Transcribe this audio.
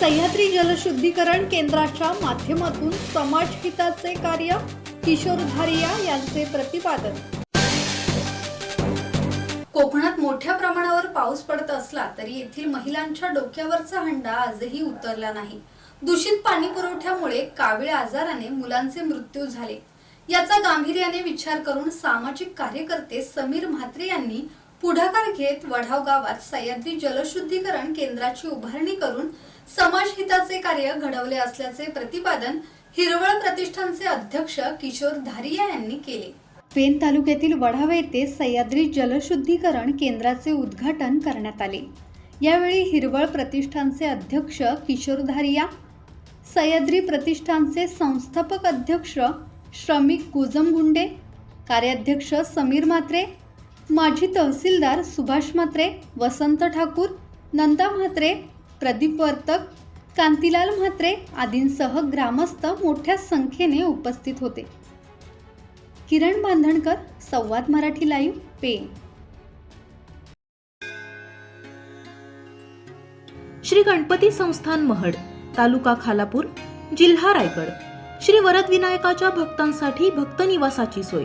सह्याद्री जलशुद्धीकरण केंद्राच्या माध्यमातून समाजहिताचे कार्य किशोर धारिया यांचे प्रतिपादन. कोकणात मोठ्या प्रमाणावर पाऊस पडत असला तरी येथील महिलांच्या डोक्यावरचा हंडा आजही उतरला नाही. दूषित पाणी पुरवठ्यामुळे कावीळ आजाराने मुलांचे मृत्यू झाले. याचा गांभीर्याने विचार करून सामाजिक कार्यकर्ते समीर म्हात्रे यांनी पुढाकार घेत वढाव गावात सह्याद्री जलशुद्धीकरण केंद्राची उभारणी करून समाजहिताचे कार्य घडवले असल्याचे प्रतिपादन हिरवळ प्रतिष्ठानचे अध्यक्ष किशोर धारिया यांनी केले. पेन तालुक्यातील वढाव येथे सह्याद्री जलशुद्धीकरण केंद्राचे उद्घाटन करण्यात आले. यावेळी हिरवळ प्रतिष्ठानचे अध्यक्ष किशोर धारिया सह्याद्री प्रतिष्ठानचे संस्थापक अध्यक्ष श्रमिक गुजमगुंडे कार्याध्यक्ष समीर मात्रे माजी तहसीलदार सुभाष म्हात्रे वसंत ठाकूर नंदा म्हात्रे प्रदीप वर्तक कांतीलाल म्हात्रे आदींसह ग्रामस्थ मोठ्या संख्येने उपस्थित होते. किरण बांधणकर संवाद मराठी लाईव्ह पेन श्री गणपती संस्थान महड तालुका खालापूर जिल्हा रायगड. श्री वरदविनायकाच्या भक्तांसाठी भक्त निवासाची सोय.